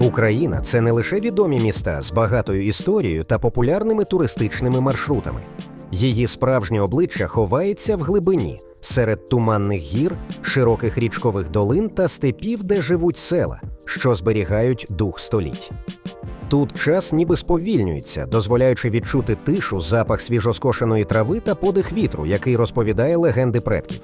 Україна це не лише відомі міста з багатою історією та популярними туристичними маршрутами. Її справжнє обличчя ховається в глибині серед туманних гір, широких річкових долин та степів, де живуть села, що зберігають дух століть. Тут час ніби сповільнюється, дозволяючи відчути тишу, запах свіжоскошеної трави та подих вітру, який розповідає легенди предків.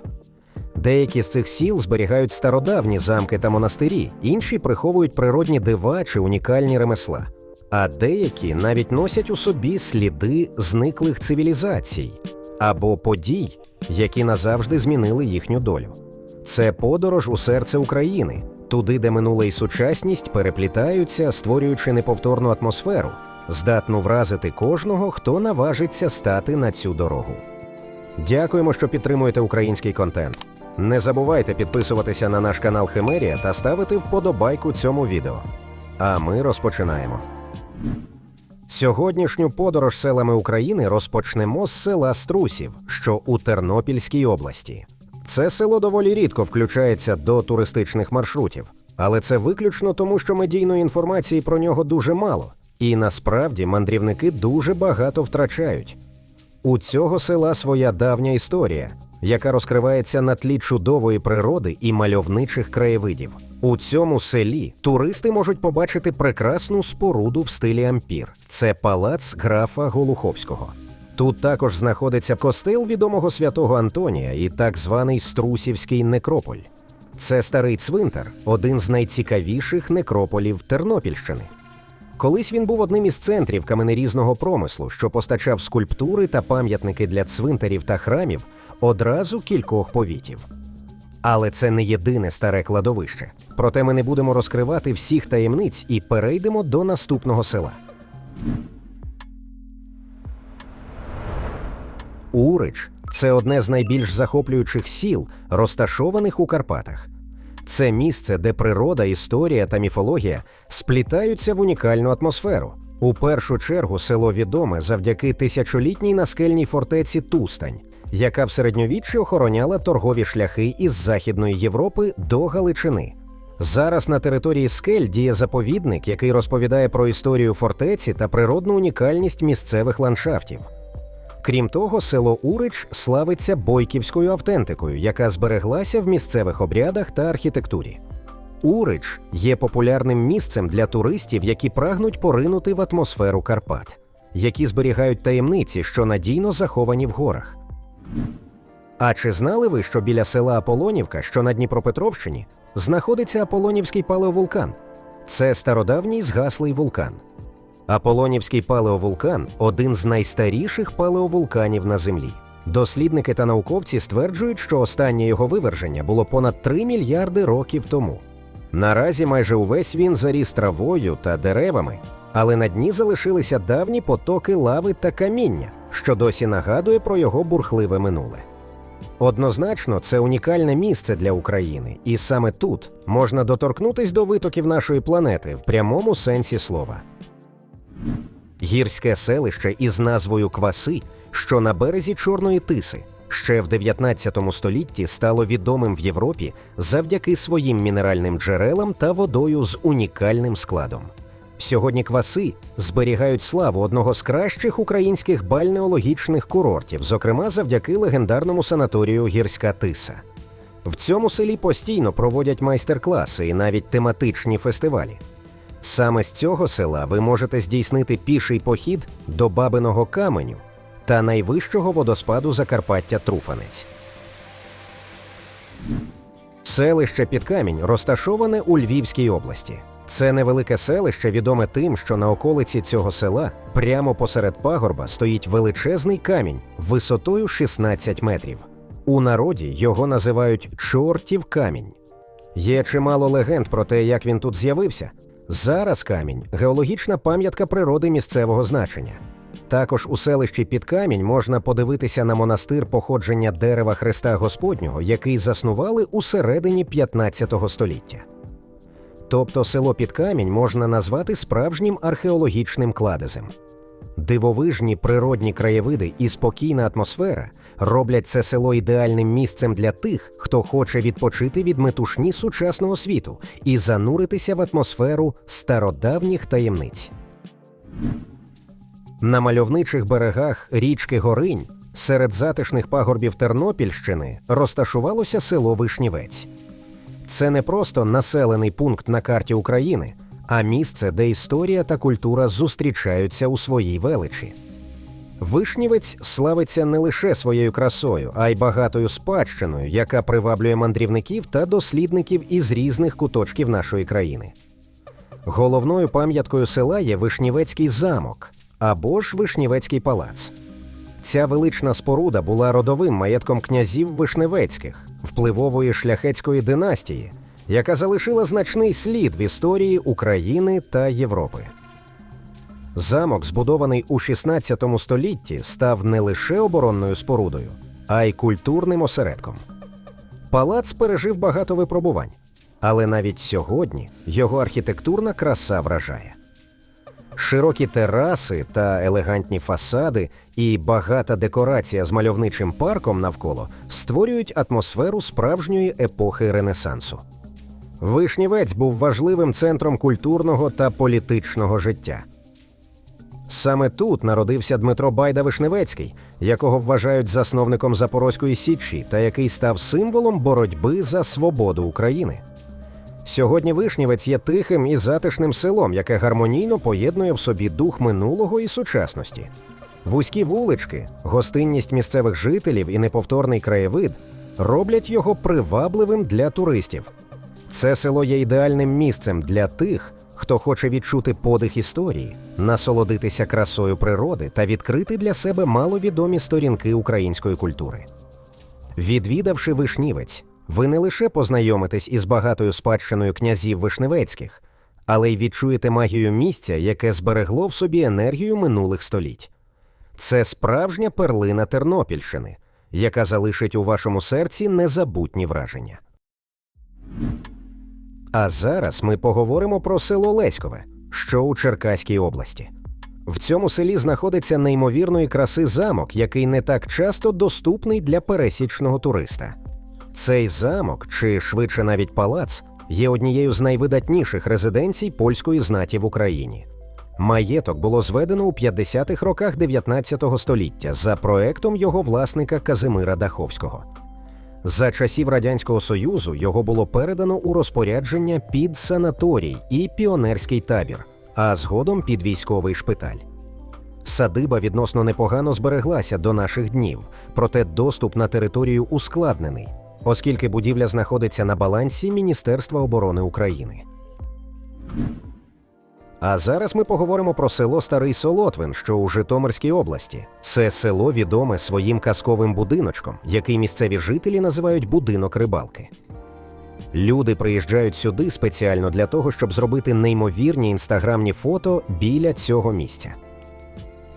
Деякі з цих сіл зберігають стародавні замки та монастирі, інші приховують природні дива чи унікальні ремесла. А деякі навіть носять у собі сліди зниклих цивілізацій або подій, які назавжди змінили їхню долю. Це подорож у серце України, туди, де минуле і сучасність переплітаються, створюючи неповторну атмосферу, здатну вразити кожного, хто наважиться стати на цю дорогу. Дякуємо, що підтримуєте український контент. Не забувайте підписуватися на наш канал Химерія та ставити вподобайку цьому відео. А ми розпочинаємо. Сьогоднішню подорож селами України розпочнемо з села Струсів, що у Тернопільській області. Це село доволі рідко включається до туристичних маршрутів, але це виключно тому, що медійної інформації про нього дуже мало, і насправді мандрівники дуже багато втрачають. У цього села своя давня історія, яка розкривається на тлі чудової природи і мальовничих краєвидів. У цьому селі туристи можуть побачити прекрасну споруду в стилі ампір. Це палац графа Голуховського. Тут також знаходиться костел відомого святого Антонія і так званий Струсівський некрополь. Це старий цвинтар, один з найцікавіших некрополів Тернопільщини. Колись він був одним із центрів каменерізного промислу, що постачав скульптури та пам'ятники для цвинтарів та храмів одразу кількох повітів. Але це не єдине старе кладовище. Проте ми не будемо розкривати всіх таємниць і перейдемо до наступного села. Урич це одне з найбільш захоплюючих сіл, розташованих у Карпатах. Це місце, де природа, історія та міфологія сплітаються в унікальну атмосферу. У першу чергу село відоме завдяки тисячолітній наскельній фортеці Тустань, яка в середньовіччі охороняла торгові шляхи із Західної Європи до Галичини. Зараз на території скель діє заповідник, який розповідає про історію фортеці та природну унікальність місцевих ландшафтів. Крім того, село Урич славиться бойківською автентикою, яка збереглася в місцевих обрядах та архітектурі. Урич є популярним місцем для туристів, які прагнуть поринути в атмосферу Карпат, які зберігають таємниці, що надійно заховані в горах. А чи знали ви, що біля села Аполонівка, що на Дніпропетровщині, знаходиться Аполонівський палеовулкан? Це стародавній згаслий вулкан. Аполонівський палеовулкан один з найстаріших палеовулканів на Землі. Дослідники та науковці стверджують, що останнє його виверження було понад 3 мільярди років тому. Наразі майже увесь він заріс травою та деревами, але на дні залишилися давні потоки лави та каміння, що досі нагадує про його бурхливе минуле. Однозначно, це унікальне місце для України, і саме тут можна доторкнутись до витоків нашої планети в прямому сенсі слова. Гірське селище із назвою Кваси, що на березі Чорної Тиси, ще в 19 столітті стало відомим в Європі завдяки своїм мінеральним джерелам та водою з унікальним складом. Сьогодні кваси зберігають славу одного з кращих українських бальнеологічних курортів, зокрема завдяки легендарному санаторію Гірська Тиса. В цьому селі постійно проводять майстер-класи і навіть тематичні фестивалі. Саме з цього села ви можете здійснити піший похід до Бабиного каменю та найвищого водоспаду Закарпаття Труфанець. Селище Підкамінь розташоване у Львівській області. Це невелике селище відоме тим, що на околиці цього села прямо посеред пагорба стоїть величезний камінь висотою 16 метрів. У народі його називають чортів камінь. Є чимало легенд про те, як він тут з'явився. Зараз камінь геологічна пам'ятка природи місцевого значення. Також у селищі під камінь можна подивитися на монастир походження дерева Христа Господнього, який заснували у середині 15 століття. Тобто село під камінь можна назвати справжнім археологічним кладезем. Дивовижні природні краєвиди і спокійна атмосфера роблять це село ідеальним місцем для тих, хто хоче відпочити від метушні сучасного світу і зануритися в атмосферу стародавніх таємниць. На мальовничих берегах річки Горинь серед затишних пагорбів Тернопільщини розташувалося село Вишнівець. Це не просто населений пункт на карті України, а місце, де історія та культура зустрічаються у своїй величі. Вишнівець славиться не лише своєю красою, а й багатою спадщиною, яка приваблює мандрівників та дослідників із різних куточків нашої країни. Головною пам'яткою села є Вишнівецький замок або ж Вишнівецький палац. Ця велична споруда була родовим маєтком князів Вишневецьких, впливової шляхетської династії, яка залишила значний слід в історії України та Європи. Замок, збудований у 16 столітті, став не лише оборонною спорудою, а й культурним осередком. Палац пережив багато випробувань, але навіть сьогодні його архітектурна краса вражає. Широкі тераси та елегантні фасади і багата декорація з мальовничим парком навколо створюють атмосферу справжньої епохи Ренесансу. Вишнівець був важливим центром культурного та політичного життя. Саме тут народився Дмитро Байда Вишневецький, якого вважають засновником Запорозької Січі та який став символом боротьби за свободу України. Сьогодні Вишнівець є тихим і затишним селом, яке гармонійно поєднує в собі дух минулого і сучасності. Вузькі вулички, гостинність місцевих жителів і неповторний краєвид роблять його привабливим для туристів. Це село є ідеальним місцем для тих, хто хоче відчути подих історії, насолодитися красою природи та відкрити для себе маловідомі сторінки української культури. Відвідавши Вишнівець, ви не лише познайомитесь із багатою спадщиною князів Вишневецьких, але й відчуєте магію місця, яке зберегло в собі енергію минулих століть. Це справжня перлина Тернопільщини, яка залишить у вашому серці незабутні враження. А зараз ми поговоримо про село Леськове, що у Черкаській області. В цьому селі знаходиться неймовірної краси замок, який не так часто доступний для пересічного туриста. Цей замок, чи швидше навіть палац, є однією з найвидатніших резиденцій польської знаті в Україні. Маєток було зведено у 50-х роках 19 століття за проектом його власника Казимира Даховського. За часів Радянського Союзу його було передано у розпорядження під санаторій і піонерський табір, а згодом під військовий шпиталь. Садиба відносно непогано збереглася до наших днів, проте доступ на територію ускладнений, оскільки будівля знаходиться на балансі Міністерства оборони України. А зараз ми поговоримо про село Старий Солотвин, що у Житомирській області. Це село відоме своїм казковим будиночком, який місцеві жителі називають будинок рибалки. Люди приїжджають сюди спеціально для того, щоб зробити неймовірні інстаграмні фото біля цього місця.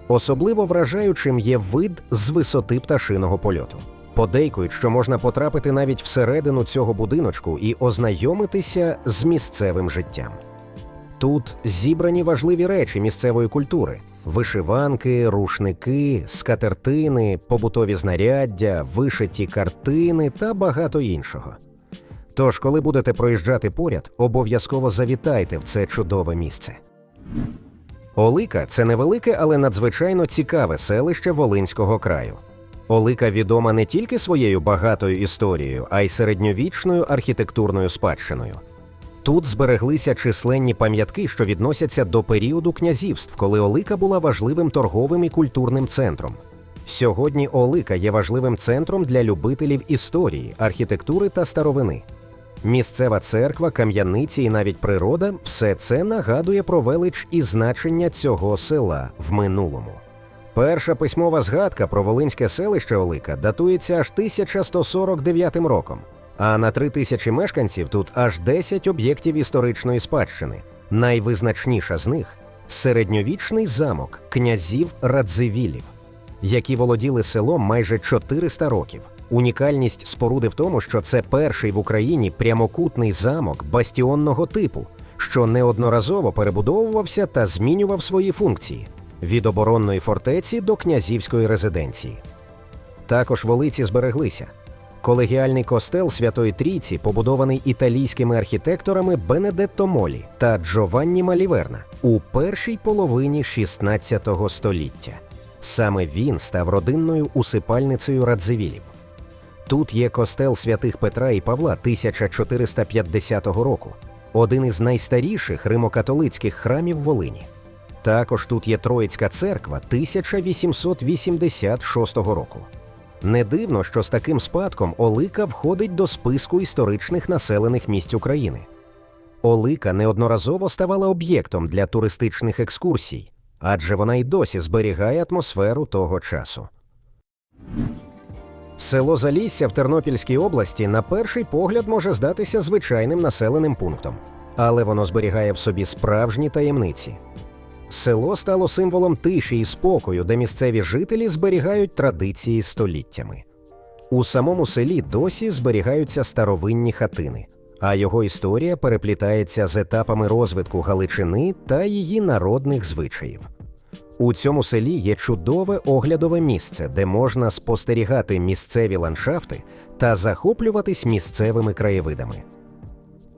Особливо вражаючим є вид з висоти пташиного польоту. Подейкують, що можна потрапити навіть всередину цього будиночку і ознайомитися з місцевим життям. Тут зібрані важливі речі місцевої культури: вишиванки, рушники, скатертини, побутові знаряддя, вишиті картини та багато іншого. Тож, коли будете проїжджати поряд, обов'язково завітайте в це чудове місце. Олика це невелике, але надзвичайно цікаве селище Волинського краю. Олика відома не тільки своєю багатою історією, а й середньовічною архітектурною спадщиною. Тут збереглися численні пам'ятки, що відносяться до періоду князівств, коли Олика була важливим торговим і культурним центром. Сьогодні Олика є важливим центром для любителів історії, архітектури та старовини. Місцева церква, кам'яниці і навіть природа все це нагадує про велич і значення цього села в минулому. Перша письмова згадка про Волинське селище Олика датується аж 1149 роком. А на три тисячі мешканців тут аж 10 об'єктів історичної спадщини. Найвизначніша з них середньовічний замок князів Радзивілів, які володіли селом майже 400 років. Унікальність споруди в тому, що це перший в Україні прямокутний замок бастіонного типу, що неодноразово перебудовувався та змінював свої функції. від оборонної фортеці до князівської резиденції. Також волиці збереглися. Колегіальний костел Святої Трійці побудований італійськими архітекторами Бенедетто Молі та Джованні Маліверна у першій половині XVI століття. Саме він став родинною усипальницею Радзивілів. Тут є костел святих Петра і Павла 1450 року, один із найстаріших римокатолицьких храмів Волині. Також тут є Троїцька церква 1886 року. Не дивно, що з таким спадком Олика входить до списку історичних населених місць України. Олика неодноразово ставала об'єктом для туристичних екскурсій, адже вона й досі зберігає атмосферу того часу. Село Залісся в Тернопільській області на перший погляд може здатися звичайним населеним пунктом, але воно зберігає в собі справжні таємниці. Село стало символом тиші і спокою, де місцеві жителі зберігають традиції століттями. У самому селі досі зберігаються старовинні хатини, а його історія переплітається з етапами розвитку Галичини та її народних звичаїв. У цьому селі є чудове оглядове місце, де можна спостерігати місцеві ландшафти та захоплюватись місцевими краєвидами.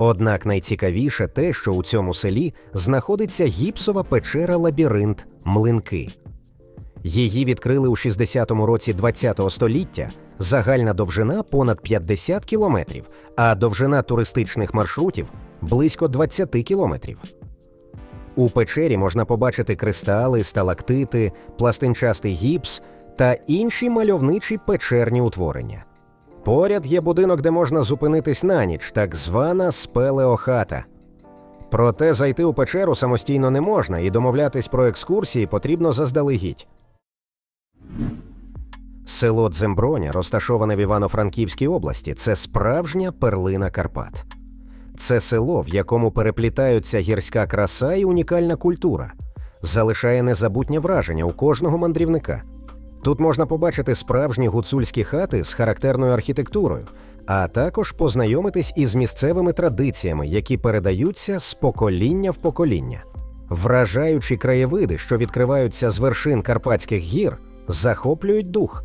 Однак найцікавіше те, що у цьому селі знаходиться гіпсова печера лабіринт Млинки. Її відкрили у 60-му році ХХ століття. Загальна довжина понад 50 кілометрів, а довжина туристичних маршрутів близько 20 кілометрів. У печері можна побачити кристали, сталактити, пластинчастий гіпс та інші мальовничі печерні утворення. Поряд є будинок, де можна зупинитись на ніч, так звана спелеохата. Проте зайти у печеру самостійно не можна, і домовлятись про екскурсії потрібно заздалегідь. Село Дземброня, розташоване в Івано-Франківській області, це справжня перлина Карпат. Це село, в якому переплітаються гірська краса і унікальна культура, залишає незабутнє враження у кожного мандрівника. Тут можна побачити справжні гуцульські хати з характерною архітектурою, а також познайомитись із місцевими традиціями, які передаються з покоління в покоління. Вражаючі краєвиди, що відкриваються з вершин Карпатських гір, захоплюють дух.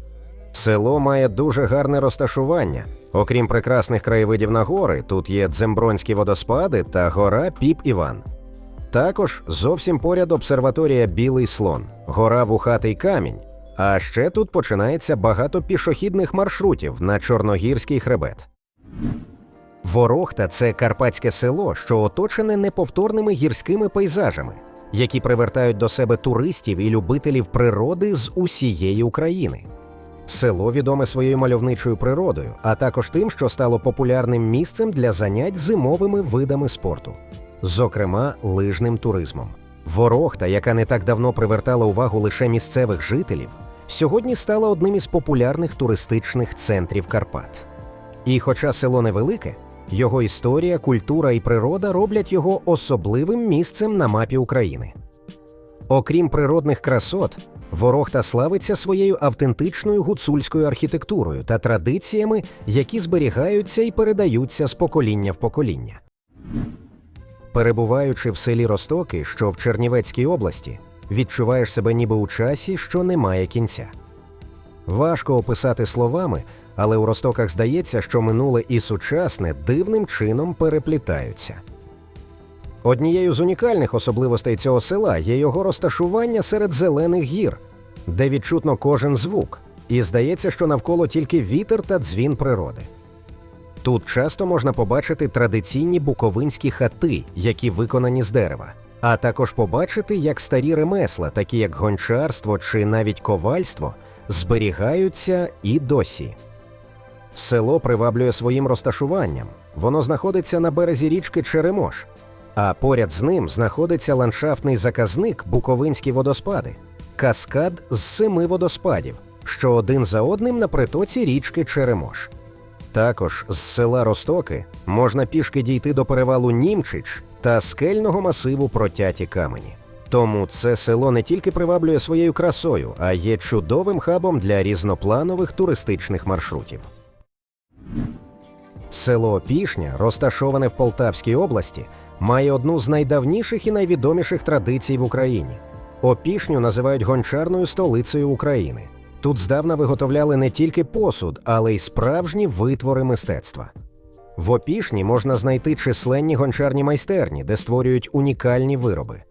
Село має дуже гарне розташування. Окрім прекрасних краєвидів на гори, тут є дзембронські водоспади та гора Піп Іван. Також зовсім поряд обсерваторія Білий слон, гора Вухатий камінь. А ще тут починається багато пішохідних маршрутів на Чорногірський хребет. Ворохта це карпатське село, що оточене неповторними гірськими пейзажами, які привертають до себе туристів і любителів природи з усієї України. Село відоме своєю мальовничою природою, а також тим, що стало популярним місцем для занять зимовими видами спорту, зокрема лижним туризмом. Ворохта, яка не так давно привертала увагу лише місцевих жителів, сьогодні стала одним із популярних туристичних центрів Карпат. І хоча село невелике, його історія, культура і природа роблять його особливим місцем на мапі України. Окрім природних красот, Ворохта славиться своєю автентичною гуцульською архітектурою та традиціями, які зберігаються і передаються з покоління в покоління. Перебуваючи в селі Ростоки, що в Чернівецькій області, відчуваєш себе ніби у часі, що немає кінця. Важко описати словами, але у Ростоках здається, що минуле і сучасне дивним чином переплітаються. Однією з унікальних особливостей цього села є його розташування серед зелених гір, де відчутно кожен звук, і здається, що навколо тільки вітер та дзвін природи. Тут часто можна побачити традиційні буковинські хати, які виконані з дерева, а також побачити, як старі ремесла, такі як гончарство чи навіть ковальство, зберігаються і досі. Село приваблює своїм розташуванням. Воно знаходиться на березі річки Черемош, а поряд з ним знаходиться ландшафтний заказник Буковинські водоспади, каскад з семи водоспадів, що один за одним на притоці річки Черемош. Також з села Ростоки можна пішки дійти до перевалу Німчич та скельного масиву Протяті камені. Тому це село не тільки приваблює своєю красою, а є чудовим хабом для різнопланових туристичних маршрутів. Село Пішня, розташоване в Полтавській області, має одну з найдавніших і найвідоміших традицій в Україні. Опішню називають гончарною столицею України. Тут здавна виготовляли не тільки посуд, але й справжні витвори мистецтва. В Опішні можна знайти численні гончарні майстерні, де створюють унікальні вироби.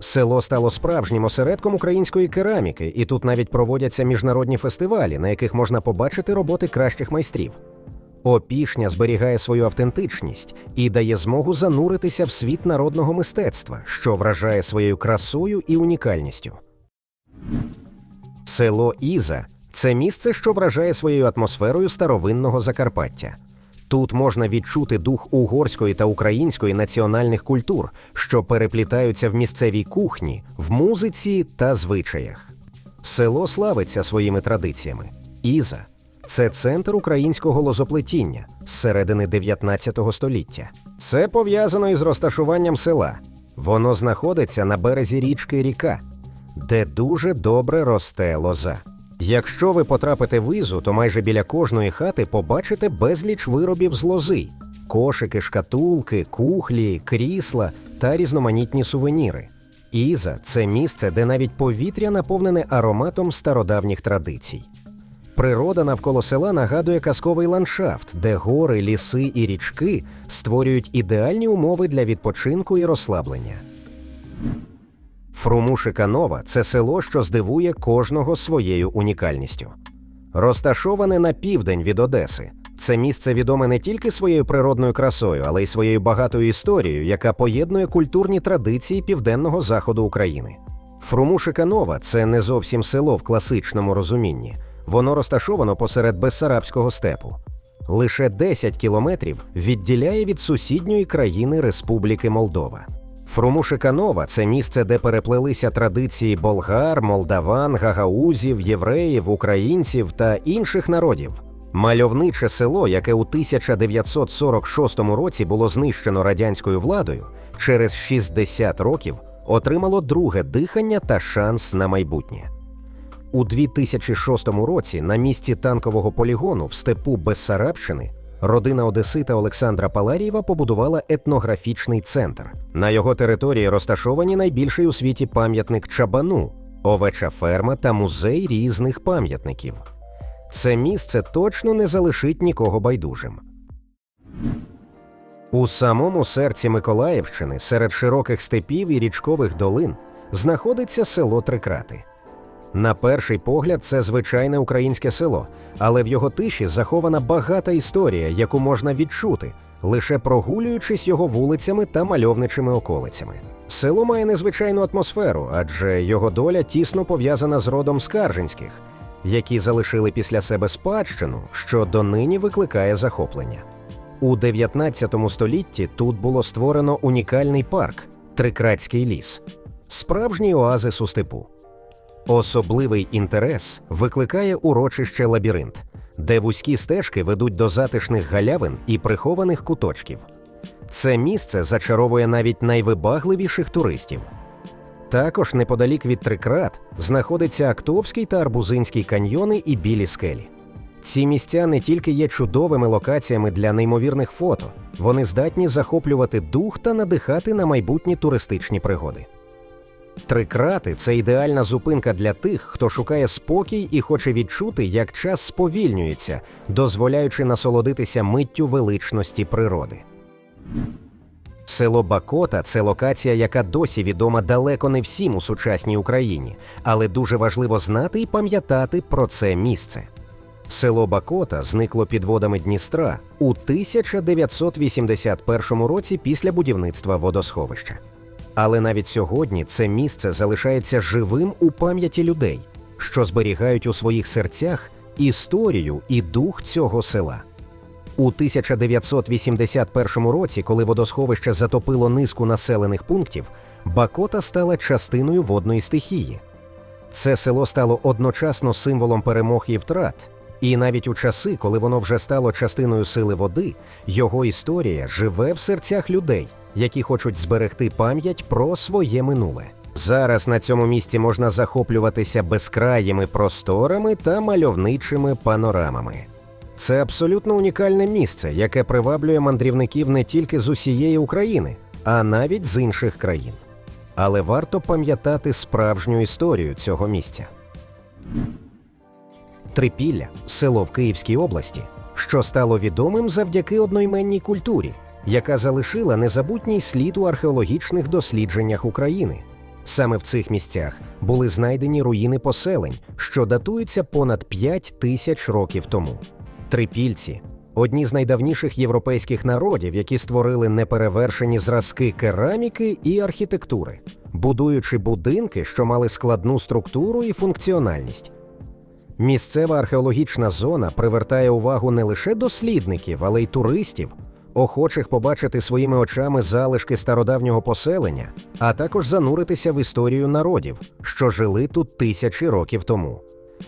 Село стало справжнім осередком української кераміки, і тут навіть проводяться міжнародні фестивалі, на яких можна побачити роботи кращих майстрів. Опішня зберігає свою автентичність і дає змогу зануритися в світ народного мистецтва, що вражає своєю красою і унікальністю. Село Іза це місце, що вражає своєю атмосферою старовинного Закарпаття. Тут можна відчути дух угорської та української національних культур, що переплітаються в місцевій кухні, в музиці та звичаях. Село славиться своїми традиціями. Іза це центр українського лозоплетіння з середини 19 століття. Це пов'язано із розташуванням села. Воно знаходиться на березі річки Ріка, де дуже добре росте лоза. Якщо ви потрапите в Ізу, то майже біля кожної хати побачите безліч виробів з лози: кошики, шкатулки, кухлі, крісла та різноманітні сувеніри. Іза це місце, де навіть повітря наповнене ароматом стародавніх традицій. Природа навколо села нагадує казковий ландшафт, де гори, ліси і річки створюють ідеальні умови для відпочинку і розслаблення. Фрумушика Нова це село, що здивує кожного своєю унікальністю. Розташоване на південь від Одеси. Це місце відоме не тільки своєю природною красою, але й своєю багатою історією, яка поєднує культурні традиції південного заходу України. Фрумушика Нова це не зовсім село в класичному розумінні. Воно розташовано посеред Бессарабського степу. Лише 10 кілометрів відділяє від сусідньої країни Республіки Молдова. Фрумушиканова це місце, де переплелися традиції болгар, молдаван, гагаузів, євреїв, українців та інших народів. Мальовниче село, яке у 1946 році було знищено радянською владою, через 60 років отримало друге дихання та шанс на майбутнє. У 2006 році на місці танкового полігону в степу Бессарабщини родина Одесита Олександра Паларієва побудувала етнографічний центр. На його території розташовані найбільший у світі пам'ятник Чабану, овеча ферма та музей різних пам'ятників. Це місце точно не залишить нікого байдужим. У самому серці Миколаївщини, серед широких степів і річкових долин, знаходиться село Трикрати. На перший погляд, це звичайне українське село, але в його тиші захована багата історія, яку можна відчути, лише прогулюючись його вулицями та мальовничими околицями. Село має незвичайну атмосферу, адже його доля тісно пов'язана з родом Скаржинських, які залишили після себе спадщину, що донині викликає захоплення. У 19 столітті тут було створено унікальний парк Трикратський ліс, справжній оазис у степу. Особливий інтерес викликає урочище лабіринт, де вузькі стежки ведуть до затишних галявин і прихованих куточків. Це місце зачаровує навіть найвибагливіших туристів. Також неподалік від Трикрат знаходиться Актовський та Арбузинський каньйони і білі скелі. Ці місця не тільки є чудовими локаціями для неймовірних фото, вони здатні захоплювати дух та надихати на майбутні туристичні пригоди. Три крати це ідеальна зупинка для тих, хто шукає спокій і хоче відчути, як час сповільнюється, дозволяючи насолодитися миттю величності природи. Село Бакота це локація, яка досі відома далеко не всім у сучасній Україні, але дуже важливо знати і пам'ятати про це місце. Село Бакота зникло під водами Дністра у 1981 році після будівництва водосховища. Але навіть сьогодні це місце залишається живим у пам'яті людей, що зберігають у своїх серцях історію і дух цього села. У 1981 році, коли водосховище затопило низку населених пунктів, Бакота стала частиною водної стихії. Це село стало одночасно символом перемог і втрат, і навіть у часи, коли воно вже стало частиною сили води, його історія живе в серцях людей які хочуть зберегти пам'ять про своє минуле. Зараз на цьому місці можна захоплюватися безкраїми просторами та мальовничими панорамами. Це абсолютно унікальне місце, яке приваблює мандрівників не тільки з усієї України, а навіть з інших країн. але варто пам'ятати справжню історію цього місця. Трипілля село в Київській області, що стало відомим завдяки одноіменній культурі, яка залишила незабутній слід у археологічних дослідженнях України. Саме в цих місцях були знайдені руїни поселень, що датуються понад 5 тисяч років тому. Трипільці одні з найдавніших європейських народів, які створили неперевершені зразки кераміки і архітектури, будуючи будинки, що мали складну структуру і функціональність. Місцева археологічна зона привертає увагу не лише дослідників, але й туристів, охочих побачити своїми очами залишки стародавнього поселення, а також зануритися в історію народів, що жили тут тисячі років тому.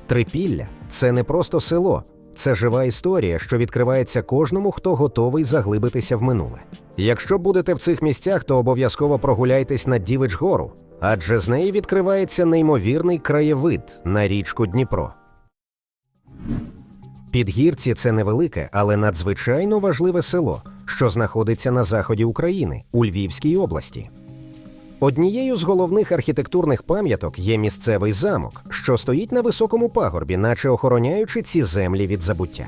Трипілля це не просто село, це жива історія, що відкривається кожному, хто готовий заглибитися в минуле. Якщо будете в цих місцях, то обов'язково прогуляйтесь на Дівич-гору, адже з неї відкривається неймовірний краєвид на річку Дніпро. Підгірці це невелике, але надзвичайно важливе село, що знаходиться на заході України у Львівській області. Однією з головних архітектурних пам'яток є місцевий замок, що стоїть на високому пагорбі, наче охороняючи ці землі від забуття.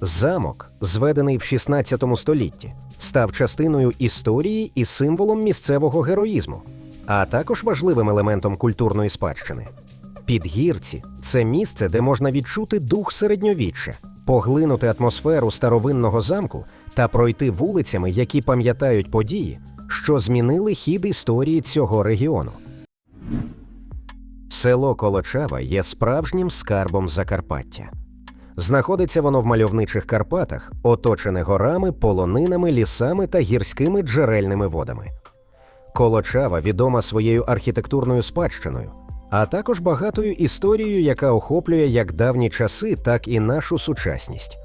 Замок, зведений в 16 столітті, став частиною історії і символом місцевого героїзму, а також важливим елементом культурної спадщини. Підгірці це місце, де можна відчути дух середньовіччя, поглинути атмосферу старовинного замку та пройти вулицями, які пам'ятають події, що змінили хід історії цього регіону. Село Колочава є справжнім скарбом Закарпаття. Знаходиться воно в мальовничих Карпатах, оточене горами, полонинами, лісами та гірськими джерельними водами. Колочава відома своєю архітектурною спадщиною, а також багатою історією, яка охоплює як давні часи, так і нашу сучасність.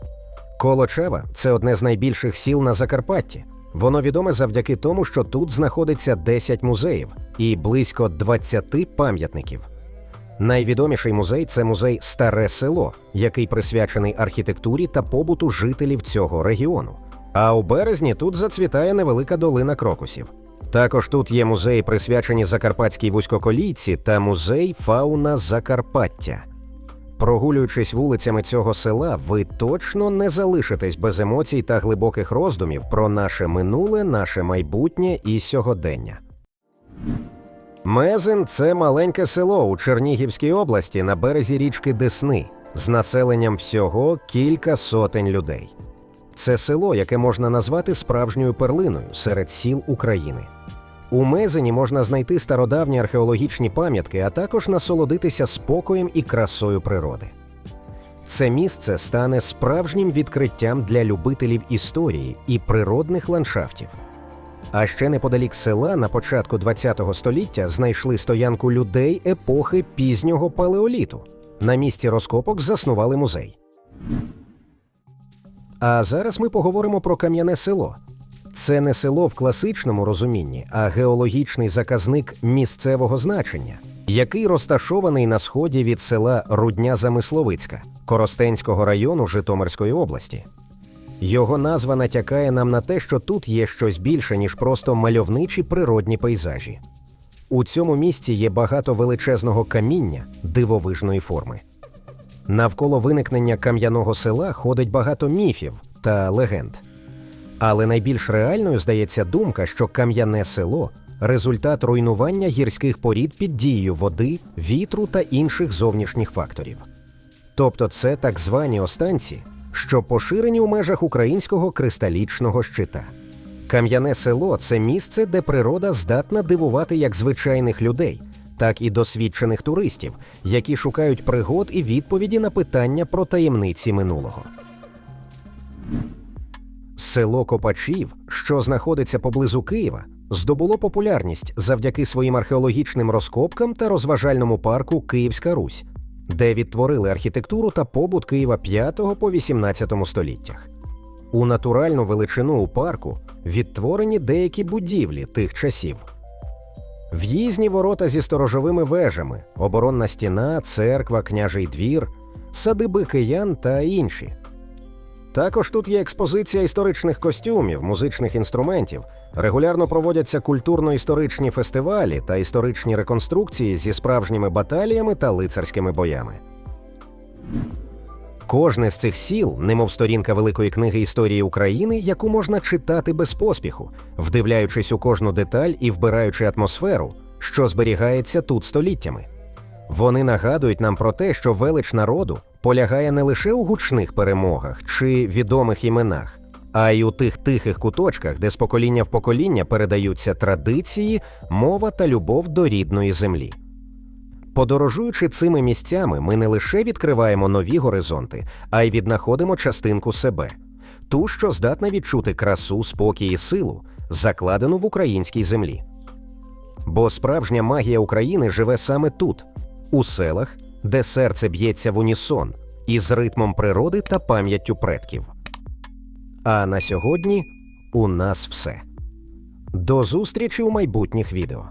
Колочава це одне з найбільших сіл на Закарпатті. Воно відоме завдяки тому, що тут знаходиться 10 музеїв і близько 20 пам'ятників. Найвідоміший музей це музей Старе село, який присвячений архітектурі та побуту жителів цього регіону. А у березні тут зацвітає невелика долина крокусів. Також тут є музеї, присвячені Закарпатській вузькоколійці та музей Фауна Закарпаття. Прогулюючись вулицями цього села, ви точно не залишитесь без емоцій та глибоких роздумів про наше минуле, наше майбутнє і сьогодення. Мезин це маленьке село у Чернігівській області на березі річки Десни з населенням всього кілька сотень людей. Це село, яке можна назвати справжньою перлиною серед сіл України. У Мезені можна знайти стародавні археологічні пам'ятки, а також насолодитися спокоєм і красою природи. Це місце стане справжнім відкриттям для любителів історії і природних ландшафтів. А ще неподалік села на початку ХХ століття знайшли стоянку людей епохи пізнього палеоліту. На місці розкопок заснували музей. А зараз ми поговоримо про кам'яне село. Це не село в класичному розумінні, а геологічний заказник місцевого значення, який розташований на сході від села Рудня Замисловицька Коростенського району Житомирської області. Його назва натякає нам на те, що тут є щось більше, ніж просто мальовничі природні пейзажі. У цьому місці є багато величезного каміння дивовижної форми. Навколо виникнення кам'яного села ходить багато міфів та легенд. Але найбільш реальною здається думка, що кам'яне село результат руйнування гірських порід під дією води, вітру та інших зовнішніх факторів. Тобто це так звані останці, що поширені у межах українського кристалічного щита. Кам'яне село це місце, де природа здатна дивувати як звичайних людей, так і досвідчених туристів, які шукають пригод і відповіді на питання про таємниці минулого. Село Копачів, що знаходиться поблизу Києва, здобуло популярність завдяки своїм археологічним розкопкам та розважальному парку Київська Русь, де відтворили архітектуру та побут Києва 5 по 18 століттях. У натуральну величину у парку відтворені деякі будівлі тих часів. В'їзні ворота зі сторожовими вежами, оборонна стіна, церква, княжий двір, садиби киян та інші. Також тут є експозиція історичних костюмів, музичних інструментів. Регулярно проводяться культурно-історичні фестивалі та історичні реконструкції зі справжніми баталіями та лицарськими боями. Кожне з цих сіл, немов сторінка великої книги історії України, яку можна читати без поспіху, вдивляючись у кожну деталь і вбираючи атмосферу, що зберігається тут століттями. Вони нагадують нам про те, що велич народу полягає не лише у гучних перемогах чи відомих іменах, а й у тих тихих куточках, де з покоління в покоління передаються традиції, мова та любов до рідної землі. Подорожуючи цими місцями, ми не лише відкриваємо нові горизонти, а й віднаходимо частинку себе, ту, що здатна відчути красу, спокій і силу, закладену в українській землі. Бо справжня магія України живе саме тут, у селах, де серце б'ється в унісон із ритмом природи та пам'яттю предків. А на сьогодні у нас все. До зустрічі у майбутніх відео.